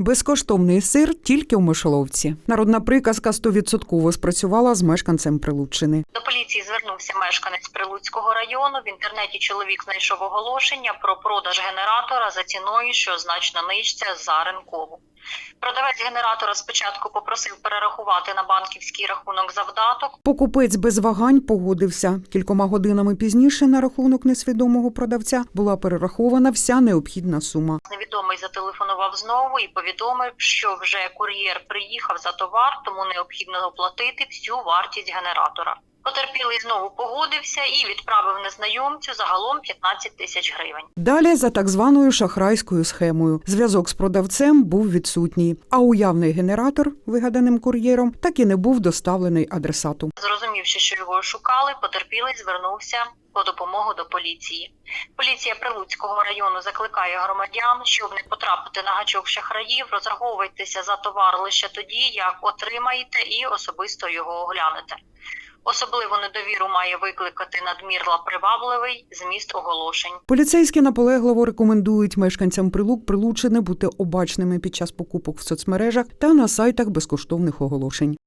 Безкоштовний сир тільки у мишоловці. Народна приказка 100% спрацювала з мешканцем Прилуччини. До поліції звернувся мешканець Прилуцького району. В інтернеті чоловік знайшов оголошення про продаж генератора за ціною, що значно нижче за ринкову. Продавець генератора спочатку попросив перерахувати на банківський рахунок завдаток. Покупець без вагань погодився. Кількома годинами пізніше на рахунок несвідомого продавця була перерахована вся необхідна сума. Невідомий зателефонував знову і повідомив, що вже кур'єр приїхав за товар, тому необхідно оплатити всю вартість генератора. Потерпілий знову погодився і відправив незнайомцю загалом 15 тисяч гривень. Далі за так званою шахрайською схемою. Зв'язок з продавцем був відсутній, а уявний генератор, вигаданим кур'єром, так і не був доставлений адресату. Зрозумівши, що його шукали, потерпілий звернувся по допомогу до поліції. Поліція Прилуцького району закликає громадян, щоб не потрапити на гачок шахраїв, розраховуйтеся за товар лише тоді, як отримаєте і особисто його оглянете. Особливу недовіру має викликати надмірла привабливий зміст оголошень. Поліцейські наполегливо рекомендують мешканцям прилук прилучене бути обачними під час покупок в соцмережах та на сайтах безкоштовних оголошень.